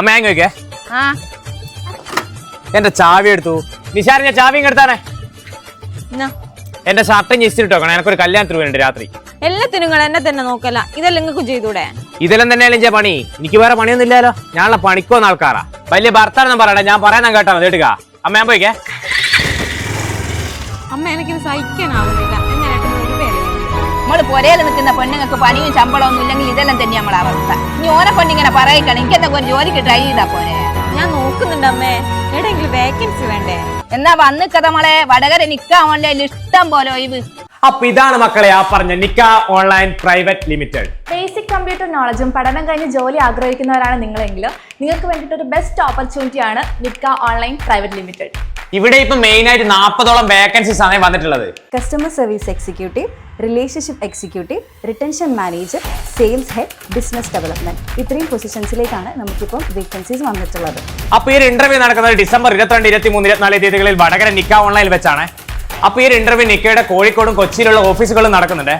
അമ്മ ഞാൻ ചോദിക്കേ ആ. എന്റെ ചാവി എടുത്തു. നിശാരി ഞാൻ ചാവിയും എടുത്താണേ. എന്നാ എന്റെ ഷർട്ടും ഞെസ്റ്റ് വെക്കണം. എനിക്കൊരു കല്യാണത്തിന് വേണ്ടി രാത്രി. എല്ലാത്തിനും നിങ്ങൾ എന്നെ തന്നെ നോക്കല. ഇതെല്ലാം നിങ്ങൾക്ക് ചെയ്തൂടെ? ഇതെല്ലാം തന്നെയല്ലേ ഞാൻ പണി? എനിക്ക് വേറെ പണിയൊന്നും ഇല്ലല്ലോ ഞാനുള്ള പണിക്കോന്ന ആൾക്കാരാ. വലിയ ഭർത്താനൊന്നും പറയണ്ട. ഞാൻ പറയാൻ കേട്ടാ മതി. കേട്ടുക അമ്മ ഞാൻ പോയിക്കേ. അമ്മ എനിക്കിത് സഹിക്കാനാവുന്നില്ല. നമ്മൾ ഒരു പേര് നമ്മൾ പൊരയിൽ നിൽക്കുന്ന പെണ്ണുങ്ങൾക്ക് പണിയും ശമ്പളമൊന്നും ഇല്ലെങ്കിൽ ഇതെല്ലാം തന്നെ നമ്മളെ അവസ്ഥ. ഇനി ഓനെ ഇങ്ങനെ പറയിക്കണം. എനിക്ക് എന്തെങ്കിലും ജോലിക്ക് ട്രൈ ചെയ്താ പോരെ? ഞാൻ നോക്കുന്നുണ്ട് അമ്മേ. എവിടെയെങ്കിലും വേക്കൻസി വേണ്ടേ? എന്നാ വന്ന് കഥ നമ്മളെ വടകര നിക്കാൻ ഇഷ്ടം പോലെ ഒഴിവ്. അപ്പൊ ഇതാണ് മക്കളെ ആ പറഞ്ഞ നിക്ക online private limited basic computer നോളജും പഠനം കഴിഞ്ഞ് ജോലി ആഗ്രഹിക്കുന്നവരാണ് നിങ്ങളെങ്കിലും. നിങ്ങൾക്ക് വേണ്ടിയിട്ട് ഒരു ബെസ്റ്റ് ഓപ്പർച്യൂണിറ്റിയാണ് നിക്ക ഓൺലൈൻ പ്രൈവറ്റ് ലിമിറ്റഡ് ഇവിടെ ഇപ്പൊ മെയിൻ ആയിട്ട് നാൽപ്പതോളം വേക്കൻസീസ് ആണ് വന്നിട്ടുള്ളത്. Customer service executive relationship executive retention manager sales head business development ഇത്രയും പൊസിഷൻസിലേക്കാണ് നമുക്കിപ്പം വേക്കൻസീസ് വന്നിട്ടുള്ളത്. അപ്പൊ ഈ ഒരു ഇന്റർവ്യൂ നടക്കുന്നത് ഡിസംബർ ഇരുപത്തിരണ്ട് ഇരുപത്തി മൂന്ന് ഇരുപത്തിനാല് തീയതികളിൽ വടകര നിക്ക ഓൺലൈനിൽ വെച്ചാണ്. അപ്പൊ ഈ ഒരു ഇന്റർവ്യൂ നിക്കയുടെ കോഴിക്കോടും കൊച്ചിയിലുള്ള ഓഫീസുകളും നടക്കുന്നുണ്ട്.